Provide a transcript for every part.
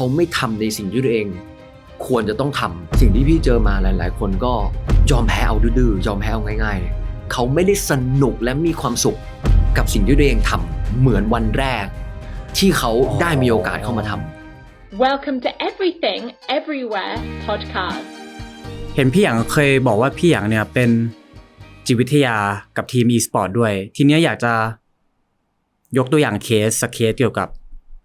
เขาไม่ทำในสิ่งที่ตัวเอง ควรจะต้องทำสิ่งที่พี่เจอมาหลาย ๆ คนก็ยอมแพ้เอาดื้อๆยอมแพ้เอาง่าย ๆเลยเขาไม่ได้สนุกและมีความสุขกับสิ่งที่ตัวเองทำเหมือนวันแรก ที่เขาได้มีโอกาสเข้ามาทำ Welcome to Everything Everywhere podcast. เห็นพี่หยางเคยบอกว่าพี่หยางเนี่ยเป็นจิตวิทยากับทีม e-sport ด้วย ทีเนี้ยอยากจะยกตัวอย่างเคสสักเคสเกี่ยวกับ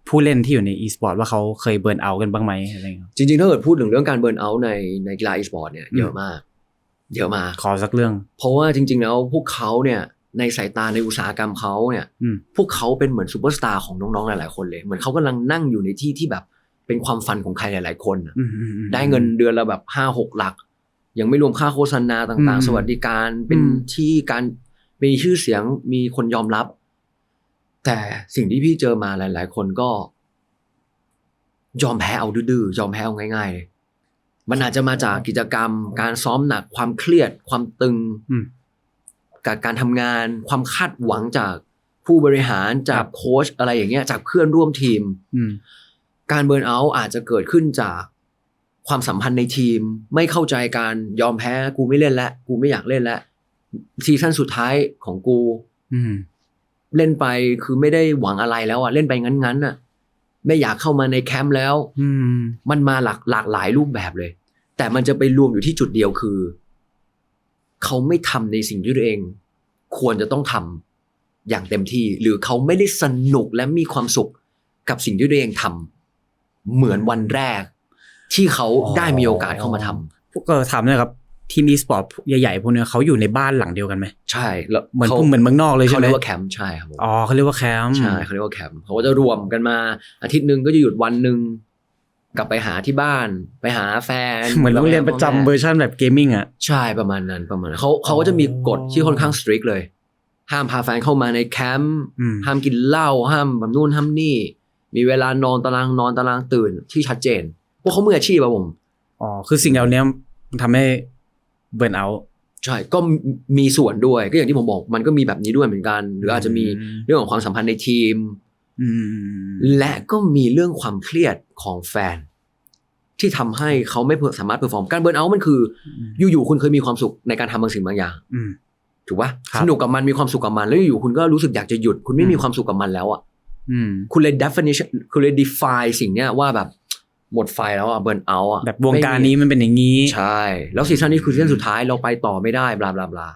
ผู้เล่นที่อยู่ใน e-sport ว่าเขาเคยเบิร์นเอาท์กันบ้างไหมอะไรเงี้ยจริงๆถ้าเกิดพูดถึงเรื่องการเบิร์นเอาท์ในในกีฬาอีสปอร์ตเนี่ยอืมเยอะมาก เยอะมากขอสักเรื่อง เพราะว่าจริง ๆ แล้วพวกเขาเนี่ยในสายตาในอุตสาหกรรมเขาเนี่ยอืมพวกเขาเป็นเหมือนซูเปอร์สตาร์ของน้องๆหลายๆคนเลย เหมือนเขากำลังนั่งอยู่ในที่ที่แบบเป็นความฝันของใครหลาย ๆ คนน่ะอืมอืมอืมได้เงินเดือนละแบบห้าหกหลัก ยังไม่รวมค่าโฆษณาต่างอืมๆสวัสดิการเป็นอืมที่การมีชื่อเสียงมีคนยอมรับ แต่สิ่งที่พี่เจอมาหลาย ๆ คนก็ ยอมแพ้เอาดื้อๆยอมแพ้เอาง่ายๆเลยมันอาจจะมาจากกิจกรรม การซ้อมหนัก ความเครียด ความตึงอืมกับการทำงาน ความคาดหวังจากผู้บริหารจากโค้ชอะไรอย่างเงี้ย จากเพื่อนร่วมทีมอืมการเบิร์นเอาท์อาจจะเกิดขึ้นจากความสัมพันธ์ในทีม ไม่เข้าใจการยอมแพ้ กูไม่เล่นแล้วกูไม่อยากเล่นแล้วซีซั่นสุดท้ายของกูอืม เล่นไปคือไม่ได้หวังอะไรแล้วอะเล่นไปงั้นๆอะ ไม่อยากเข้ามาในแคมป์แล้ว อืม มันมาหลากหลากหลายรูปแบบเลย แต่มันจะไปรวมอยู่ที่จุดเดียวคือ เขาไม่ทำในสิ่งที่ตัวเอง ควรจะต้องทำอย่างเต็มที่ หรือเขาไม่ได้สนุกและมีความสุขกับสิ่งที่ตัวเองทำเหมือนวันแรก ที่เขาได้มีโอกาสเข้ามาทำพวกก็ถามหน่อยครับ ทีม e-sport ใหญ่ๆพวกเนี้ยเขาอยู่ในบ้านหลังเดียวกันไหมใช่แล้วเหมือนขาพวกเหมือนเมืองนอกเลยใช่เขาไหมเรียกว่าแคมป์ใช่ครับผมอ๋อเขาเรียกว่าแคมป์ใช่เขาเรียกว่าแคมป์เขาก็จะรวมกันมาอาทิตย์หนึ่งก็จะหยุดวันหนึ่งกลับไปหาที่บ้านไปหาแฟน เหมือนโรงเรียนประจำเวอร์ชันแบบเกมมิ่งอะใช่ประมาณนั้นประมาณนั้นเขาเขาก็จะมีกฎที่ค่อนข้างสตรีกเลย ห้ามพาแฟนเข้ามาในแคมป์อืมห้ามกินเหล้าห้ามแบบนู่นห้ามนี่ มีเวลานอนตารางนอนตารางตื่นที่ชัดเจนพวกเขามืออาชีพอะผมอ๋อคือสิ่งเหล่านี้มันทำให้ เบิร์นเอาท์ใช่ก็มีส่วนด้วยก็อย่างที่ผมบอกมันก็มีแบบนี้ด้วยเหมือนกัน หรืออาจจะมีเรื่องของความสัมพันธ์ในทีมอืมและก็มีเรื่องความเครียดของแฟน ที่ทำให้เขาไม่สามารถเพอร์ฟอร์มการเบิร์นเอาท์มันคือ อยู่ๆคุณเคยมีความสุขในการทำบางสิ่งบางอย่างอืมถูกปะครับสนุกกับมันมีความสุขกับมันแล้วอยู่ๆคุณก็รู้สึกอยากจะหยุด คุณไม่มีความสุขกับมันแล้วอะอืมคุณเลย definition คุณเลย define สิ่งเนี้ยว่าแบบ หมดไฟแล้วอะเบิร์นเอาอะแบบวงการนี้มันเป็นอย่างนี้ ใช่ แล้วซีซั่นนี้คือซีซั่นสุดท้ายเราไปต่อไม่ได้บลาบลาบลา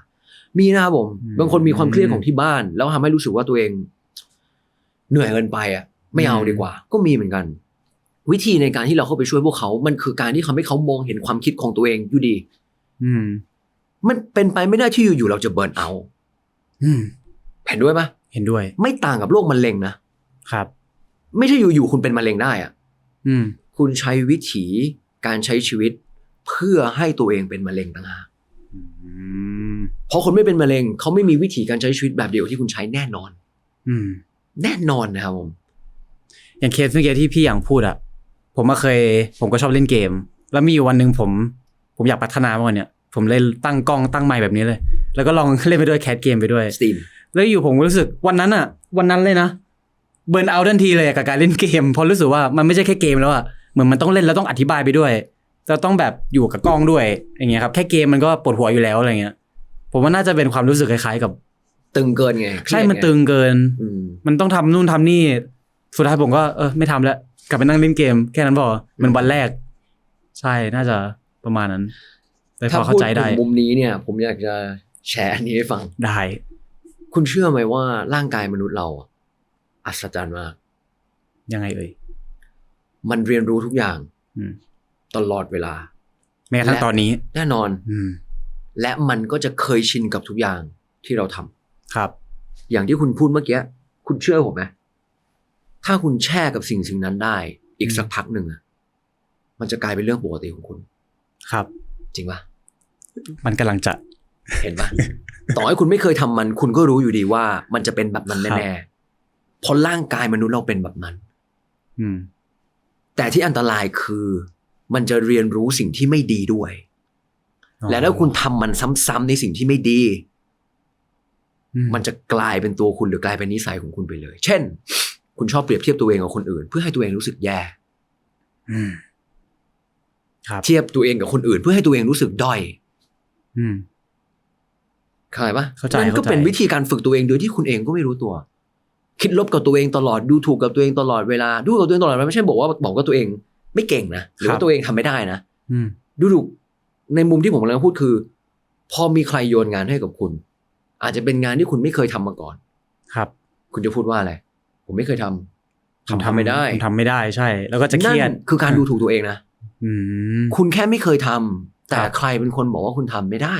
มีนะครับผมอืมบางคนมีความเครียดของที่บ้าน แล้วทำให้รู้สึกว่าตัวเอง เหนื่อยเกินไปอะ ไม่เอาดีกว่า ก็มีเหมือนกัน วิธีในการที่เราเข้าไปช่วยพวกเขา มันคือการที่ทำให้เขามองเห็นความคิดของตัวเองอยู่ดี อืม มันเป็นไปไม่ได้ที่อยู่ๆเราจะเบิร์นเอาอืมเห็นด้วยปะเห็นด้วย ไม่ต่างกับโรคมะเร็งนะครับ ไม่ใช่อยู่ๆคุณเป็นมะเร็งได้อะอืม คุณใช้วิถีการใช้ชีวิตเพื่อให้ตัวเองเป็นมะเร็งต่างหากอืมเพราะคนไม่เป็นมะเร็งเขาไม่มีวิถีการใช้ชีวิตแบบเดียวที่คุณใช้แน่นอน อืม แน่นอนนะครับผม อย่างเคสเมื่อกี้ที่พี่อย่างพูดอะผมก็เคย ผมก็ชอบเล่นเกม แล้วมีอยู่วันหนึ่งผม ผมอยากพัฒนามากกว่าเนี่ยผมเลยตั้งกล้องตั้งไมค์แบบนี้เลย แล้วก็ลองเล่นไปด้วยแคสเกมไปด้วยสตีมแล้วอยู่ผมก็รู้สึกวันนั้นอะวันนั้นเลยนะเบิร์นเอาทันทีเลยอะกับการเล่นเกมเพราะรู้สึกว่ามันไม่ใช่แค่เกมแล้วอะเห มือนมันต้องเล่นแล้วต้องอธิบายไปด้วยจะต้องแบบอยู่กับกล้องด้วยอย่างเงี้ยครับแค่เกมมันก็ปวดหัวอยู่แล้วอะไรเงี้ย ผมว่าน่าจะเป็นความรู้สึกคล้ายๆกับ ตึงเกินไงใช่เครียดมันไตึงเกินอืมมันต้องทำนู่นทำนี่สุดท้ายผมก็เออไม่ทำแล้วกลับไปนั่งเล่นเกมแค่นั้นพอเหมันวันแรก ใช่น่าจะประมาณนั้นเลยพถ้าอเข้าพูดใจได้ถึงมุมนี้เนี่ย ผมอยากจะแชร์อันนี้ให้ฟังได้ คุณเชื่อไหมว่าร่างกายมนุษย์เราอะอัศจรรย์มากยังไงเอ่ย มันเรียนรู้ทุกอย่างอืมตลอดเวลา แม้กระทั่งและตอนนี้ แน่นอนอืมและมันก็จะเคยชินกับทุกอย่างที่เราทำครับ อย่างที่คุณพูดเมื่อกี้คุณเชื่อผมไหมถ้าคุณแช่กับสิ่งสิ่งนั้นได้ อีกอืมสักพักหนึ่งอะมันจะกลายเป็นเรื่องปกติของคุณ ครับ จริงปะมันกำลังจะ เห็นปะต่อให้คุณไม่เคยทำมัน คุณก็รู้อยู่ดีว่า มันจะเป็นแบบนั้นครับแน่ๆเพราะร่างกายมนุษย์เราเป็นแบบนั้น อืม แต่ที่อันตรายคือ มันจะเรียนรู้สิ่งที่ไม่ดีด้วย และถ้าคุณทำมันซ้ำๆในสิ่งที่ไม่ดีอืมันจะกลายเป็นตัวคุณหรือกลายเป็นนิสัยของคุณไปเลย เช่น คุณชอบเปรียบเทียบตัวเองกับคนอื่น เพื่อให้ตัวเองรู้สึกแย่อืมครับเทียบตัวเองกับคนอื่น เพื่อให้ตัวเองรู้สึกด้อยอืมเข้าใจปะเข้าใจนั่นก็เข้าใจเป็นวิธีการฝึกตัวเองโดยที่คุณเองก็ไม่รู้ตัว คิดลบกับตัวเองตลอดดูถูกกับตัวเองตลอดเวลาดูกับตัวเองตลอดเวลาไม่ใช่บอกว่าบอกว่าตัวเอง ไม่เก่งนะหรือว่าตัวเองทำไม่ได้นะอืมดูถูกในมุมที่ผมกำลังพูดคือ พอมีใครโยนงานให้กับคุณ อาจจะเป็นงานที่คุณไม่เคยทำมาก่อน ครับ คุณจะพูดว่าอะไรผมไม่เคยทำผมทำไม่ได้ผมทำไม่ได้ใช่ แล้วก็จะเครียดนั่นคือการดูถูกตัวเองนะอืมคุณแค่ไม่เคยทำแต่ครับใครเป็นคนบอกว่าคุณทำไม่ได้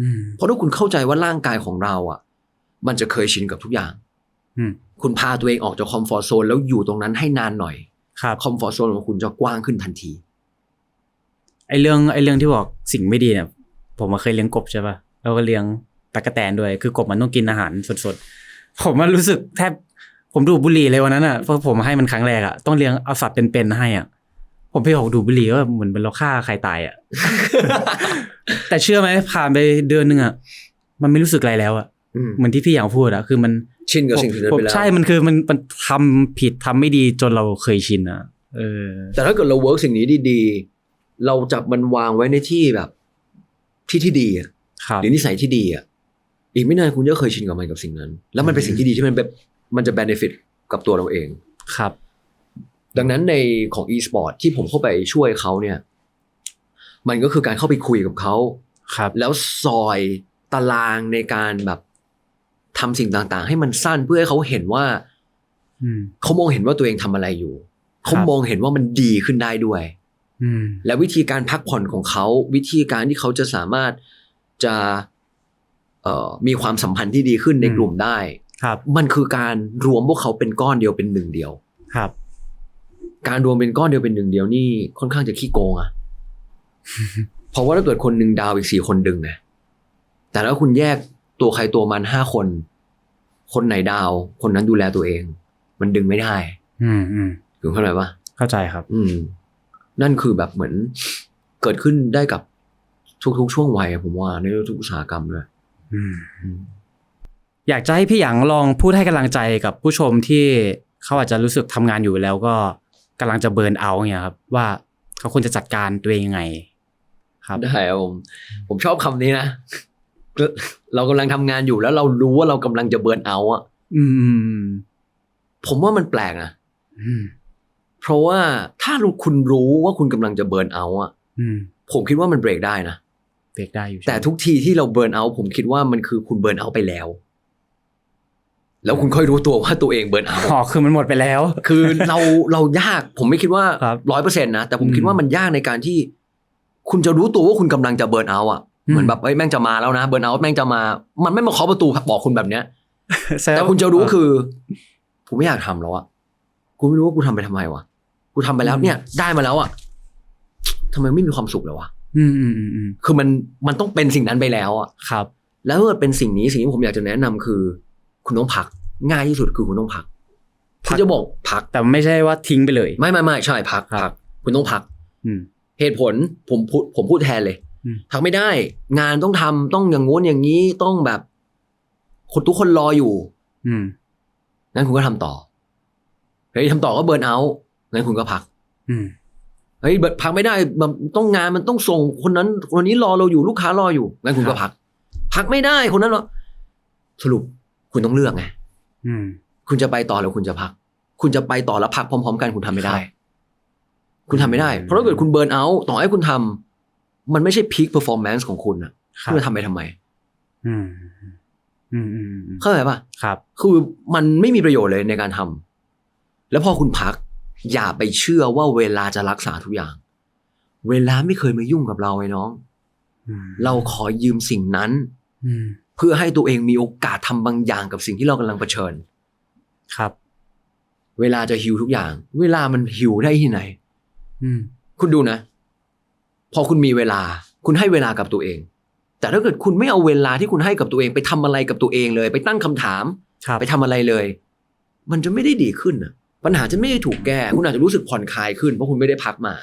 อืมเพราะถ้าคุณเข้าใจว่าร่างกายของเราอะ มันจะเคยชินกับทุกอย่างอืม คุณพาตัวเองออกจากคอมฟอร์ทโซนแล้วอยู่ตรงนั้นให้นานหน่อยครับคอมฟอร์ทโซนของคุณจะกว้างขึ้นทันทีไอเรื่องไอเรื่องที่บอกสิ่งไม่ดีเนี่ย ผมมาเคยเลี้ยงกบใช่ป่ะแล้วก็เลี้ยงตะกแตนด้วย คือกบมันต้องกินอาหารสดๆ ผมมันรู้สึกแทบผมดูดบุหรี่เลยวันนั้นอะเพราะผมให้มันครั้งแรกอะต้องเลี้ยงเอาสัตว์เป็นๆให้อะผมไปบอกดูดบุหรี่ว่าเหมือนเป็นเราฆ่าใครตายอะ แต่เชื่อไหมผ่านไปเดือนหนึ่งอะมันไม่รู้สึกอะไรแล้วอะอืมเหมือนที่พี่อย่างพูดอะคือมัน ชินกับสิ่งที่นั้นผมไปแล้วใช่มันคือมันมันทำผิดทำไม่ดีจนเราเคยชินอะเออ แต่ถ้าเกิดเราเวิร์กสิ่งนี้ดีๆ เราจับมันวางไว้ในที่แบบ ที่ที่ดีอะครับหรือนิสัยที่ดีอะอีกไม่นานคุณจะเคยชินกับมันกับสิ่งนั้น แล้วมันเป็นสิ่งที่ดีที่มันแบบมันจะเบนฟิตกับตัวเราเองครับ ดังนั้นในของ e-sport ที่ผมเข้าไปช่วยเขาเนี่ย มันก็คือการเข้าไปคุยกับเขาครับ แล้วซอยตารางในการแบบ ทำสิ่งต่างๆ ให้มันสั้นเพื่อให้เขาเห็นว่าอืมเขามองเห็นว่าตัวเองทำอะไรอยู่ เขามองเห็นว่ามันดีขึ้นได้ด้วยอืมและวิธีการพักผ่อนของเขา วิธีการที่เขาจะสามารถจะเอ่อมีความสัมพันธ์ที่ดีขึ้นในอืมกลุ่มได้ ครับ มันคือการรวมพวกเขาเป็นก้อนเดียวเป็นหนึ่งเดียว ครับ การรวมเป็นก้อนเดียวเป็นหนึ่งเดียวนี่ค่อนข้างจะขี้โกงอะเพราะว่าถ้าเกิดคนหนึ่งดาวอีกสี่คนดึงไงแต่ถ้าคุณแยก ตัวใครตัวมันห้าคน คนไหนดาว คนนั้นดูแลตัวเอง มันดึงไม่ได้ อืมอืมถึงเข้าใจปะเข้าใจครับ อืม นั่นคือแบบเหมือนเกิดขึ้นได้กับทุกๆ ช่วงวัยอะผมว่าในทุกอุตสาหกรรมด้วยอืมอืมอยากจะให้พี่หยางลองพูดให้กำลังใจกับผู้ชมที่เขาอาจจะรู้สึกทำงานอยู่แล้วก็กำลังจะเบิร์นเอาท์เนี่ยครับ ว่าเขาควรจะจัดการตัวเองยังไง ครับได้ครับผมผมชอบคำนี้นะ เรากำลังทำงานอยู่แล้วเรารู้ว่าเรากำลังจะเบิร์นเอาท์อะอืมผมว่ามันแปลกนะอืมเพราะว่าถ้าคุณรู้ว่าคุณกำลังจะเบิร์นเอาท์อะอืมผมคิดว่ามันเบรกได้นะเบรกได้อยู่ใช่ไหมแต่ทุกทีที่เราเบิร์นเอาท์ผมคิดว่ามันคือคุณเบิร์นเอาท์ไปแล้ว แล้วคุณค่อยรู้ตัวว่าตัวเองเบิร์นเอาท์อ๋อคือมันหมดไปแล้ว คือเราเรายาก ผมไม่คิดว่าครับร้อยเปอร์เซ็นต์นะแต่ผมอืมคิดว่ามันยากในการที่ คุณจะรู้ตัวว่าคุณกำลังจะเบิร์นเอาท์อะอืม เหมือนแบบเอ้ยแม่งจะมาแล้วนะเบิร์นเอาท์แม่งจะมา มันไม่มาเคาะประตูบอกคุณแบบเนี้ยแต่คุณจะรู้คือกูไม่อยากทำแล้วอะกูไม่รู้ว่ากูทำไปทำไมวะกูทำไปแล้วเนี่ย ได้มาแล้วอะทำไมไม่มีความสุขเลยวะอืมอืมอืมอืมคือมันมันต้องเป็นสิ่งนั้นไปแล้วอะครับ แล้วถ้าเกิดเป็นสิ่งนี้สิ่งที่ผมอยากจะแนะนำคือ คุณต้องพัก ง่ายที่สุดคือคุณต้องพักพัคุณกจะบอกพักแต่ไม่ใช่ว่าทิ้งไปเลย ไม่ไม่ไม่ใช่พักครับพัก คุณต้องพักอืมเหตุผลผมพูดผมพูดแทนเลย อืมพักไม่ได้ งานต้องทำต้องอย่างงู้นอย่างนี้ต้องแบบ คนทุกคนรออยู่ อืมงั้นคุณก็ทำต่อเฮ้ยทำต่อก็เบิร์นเอาท์งั้นคุณก็พัก อืมเฮ้ยเบิร์นพักไม่ได้แบบต้องงานมันต้องส่งคนนั้น คนนี้รอเราอยู่ลูกค้ารออยู่งั้นคุณก็พัก พักไม่ได้คนนั้นรอสรุปคุณต้องเลือกไงอืมคุณจะไปต่อหรือคุณจะพัก คุณจะไปต่อแล้วพักพร้อม ๆ กันคุณทำไม่ได้ คุณทำไม่ได้ เพราะถ้าเกิดคุณเบิร์นเอาท์ต่อให้คุณทำ มันไม่ใช่พีคเปอร์ฟอร์แมนซ์ของคุณอะครัคุบณจะทำไปทำไมอืมอืมอืมอืมเข้าใจปะครับ คือมันไม่มีประโยชน์เลยในการทำแล้วพอคุณพัก อย่าไปเชื่อว่าเวลาจะรักษาทุกอย่าง เวลาไม่เคยมายุ่งกับเราไอ้น้องอืมเราขอยืมสิ่งนั้นอืมเพื่อให้ตัวเองมีโอกาสทำบางอย่างกับสิ่งที่เรากำลังเผชิญ ครับ เวลาจะฮิวทุกอย่าง เวลามันฮิวได้ที่ไหนอืมคุณดูนะ พอคุณมีเวลา คุณให้เวลากับตัวเอง แต่ถ้าเกิดคุณไม่เอาเวลาที่คุณให้กับตัวเอง ไปทำอะไรกับตัวเองเลย ไปตั้งคำถามครับไปทำอะไรเลย มันจะไม่ได้ดีขึ้นนะปัญหาจะไม่ได้ถูกแก้ คุณอาจจะรู้สึกผ่อนคลายขึ้นเพราะคุณไม่ได้พักมา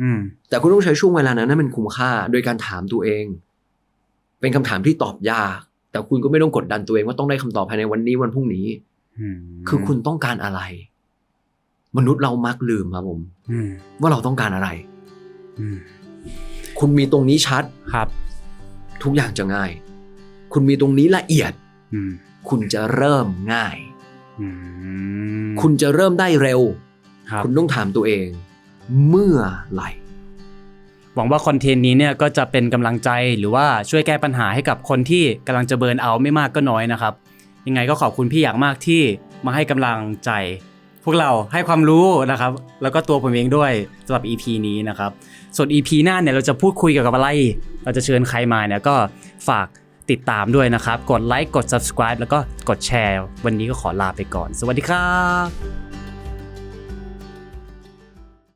อืมแต่คุณต้องใช้ช่วงเวลานั้นให้มันคุ้มค่า โดยการถามตัวเอง เป็นคำถามที่ตอบยาก แต่คุณก็ไม่ต้องกดดันตัวเองว่าต้องได้คำตอบภายในวันนี้วันพรุ่งนี้อืมคือคุณต้องการอะไร มนุษย์เรามักลืมครับผมอืมว่าเราต้องการอะไรอืม คุณมีตรงนี้ชัดครับ ทุกอย่างจะง่าย คุณมีตรงนี้ละเอียดอืมคุณจะเริ่มง่ายอืมคุณจะเริ่มได้เร็วครับคุณต้องถามตัวเอง เมื่อไหร่หวังว่าคอนเทนต์นี้เนี่ยก็จะเป็นกำลังใจหรือว่าช่วยแก้ปัญหาให้กับคนที่กำลังจะเบิร์นเอาท์ไม่มากก็น้อยนะครับ ยังไงก็ขอบคุณพี่อยากมากที่มาให้กำลังใจ พวกเราให้ความรู้นะครับ แล้วก็ตัวผมเองด้วยสำหรับ EP นี้นะครับ ส่วน EP หน้าเนี่ยเราจะพูดคุยเกี่ยวกับอะไร เราจะเชิญใครมาเนี่ยก็ฝากติดตามด้วยนะครับ กดไลค์กด subscribe แล้วก็กดแชร์ วันนี้ก็ขอลาไปก่อน สวัสดีครับ